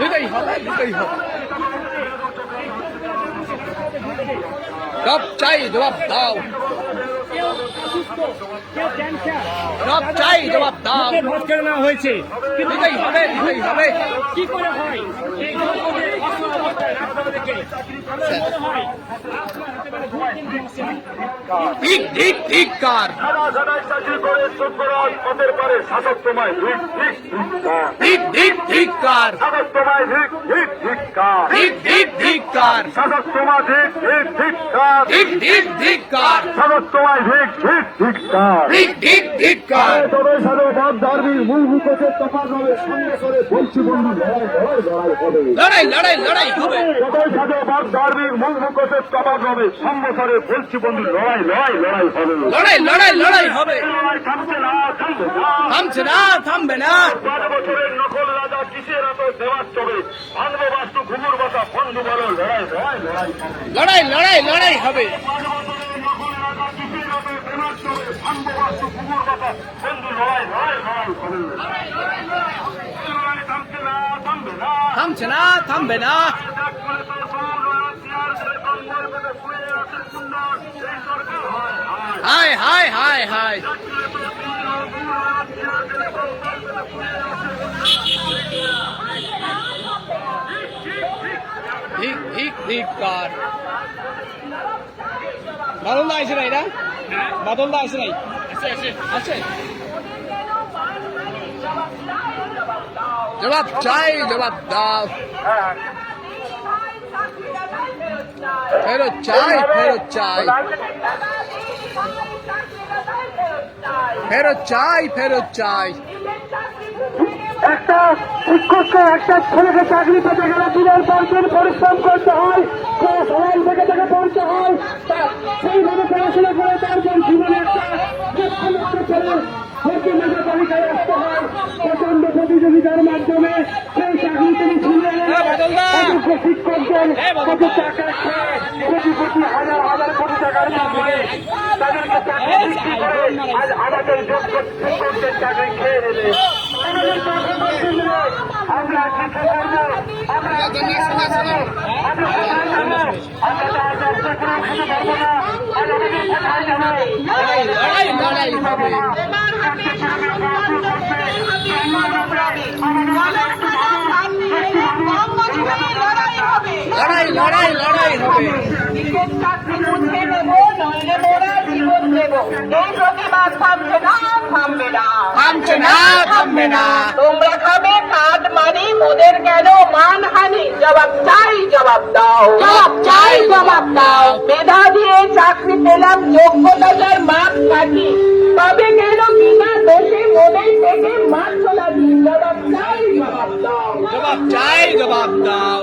দিতেই হবে দিতেই হবে। জবাব চাই জবাব দাও। জবাব চাই জবাব দাও। ভোট কেন হয়েছে? কিন্তু হবে দিতেই হবে। কি করে হয়? মনে হয় ঠিক ঠিক ঠিক কার চাকরি করে সুন্দরাজ পথের পারে শাসক তোমায় ঠিক ঠিক ঠিক। ঠিক কার শাসক তোমায় ঠিক ঠিক ঠিক কার। ঠিক ঠিক ঠিক কার শাসক তোমায় ঠিক ঠিক ঠিক কার। ঠিক ঠিক ঠিক কার শাসক তোমায় ঠিক ঠিক ঠিক কার। ঠিক ঠিক ঠিক কার তবে সাধু বাদ ধার্মিক মূল মুখোশের তফাৎ হবে সঙ্গে করে বলছি বন্ধু লড়াই লড়াই লড়াই হবে লড়াই লড়াই লড়াই হবে যতই সাধু বাদ ধার্মিক মূল মুখোশের তফাৎ হবে। সঙ্গে বলছি বন্ধু লড়াই লড়াই লড়াই হবে। লড়াই লড়াই লড়াই হবে। লড়াই থামছে না থামবে না। থামছে না থামবে না। বারো বছরের নকল রাজা কিসের এত দেওয়ার চবে ভাঙব বাস্তু ঘুঘুর বাসা বন্ধু বলো লড়াই লড়াই লড়াই হবে। লড়াই লড়াই লড়াই হবে। বারো বছরের নকল রাজা কিসের এত দেওয়ার চবে ভাঙব বাস্তু ঘুঘুর বাসা বন্ধু লড়াই লড়াই লড়াই হবে। লড়াই থামছে না থামবে না। থামছে না থামবে না ডাক করে তো সব লড়াই চেয়ার করে কম্বল পেতে শুয়ে আছে সুন্দর এই সরকার হয় হয় হাই হাই হাই হাই। ঠিক ঠিক ঠিক কার। বাদল দা আছে নাই না? বাদল দা আছে নাই? আছে? জবাব চাই, জবাব দাও। ফেরত চাই ফেরত চাই। ফেরত চাই ফেরত চাই। একটা শিক্ষককে একটা ছেলেকে চাকরি পেতে গেলে দিনের পর দিন পরিশ্রম করতে হয় সবাই থেকে থেকে পড়তে হয় সেইভাবে পড়াশোনা করে তারপর জীবনে একটা ছেলে মেধা তালিকায় আসতে হয়। প্রচণ্ড প্রতিযোগিতার মাধ্যমে সেই চাকরি তিনি ছিলেন হ্যাঁ, অযোগ্য শিক্ষকদের হ্যাঁ, কত। টাকা কোটি কোটি হাজার হাজার কোটি টাকার বিনিময়ে তাদেরকে চাকরি বিক্রি করে আজ আমাদের যোগ্য শিক্ষকদের চাকরি খেয়ে নেবে আমরা কিছু করব আমরা আমরা কোথায় যাব আমরা তো আজ আর চাকরি খেতে পারব না আজ আমাদের কোথায় যাব লড়াই লড়াই হবে। লড়াই লড়াই লড়াই হবে থামছে না থামবে না। তোমরা খাবে কাঠ মানি মোদের কেন মানহানি জবাব চাই জবাব দাও। জবাব চাই, জবাব দাও। মেধা দিয়ে চাকরি পেলাম যোগ্যতার মাপ কাটি তবে কেন বিনা দোষে মনে থেকে মাঠ চলা জবাব চাই জবাব দাও। জবাব চাই জবাব দাও।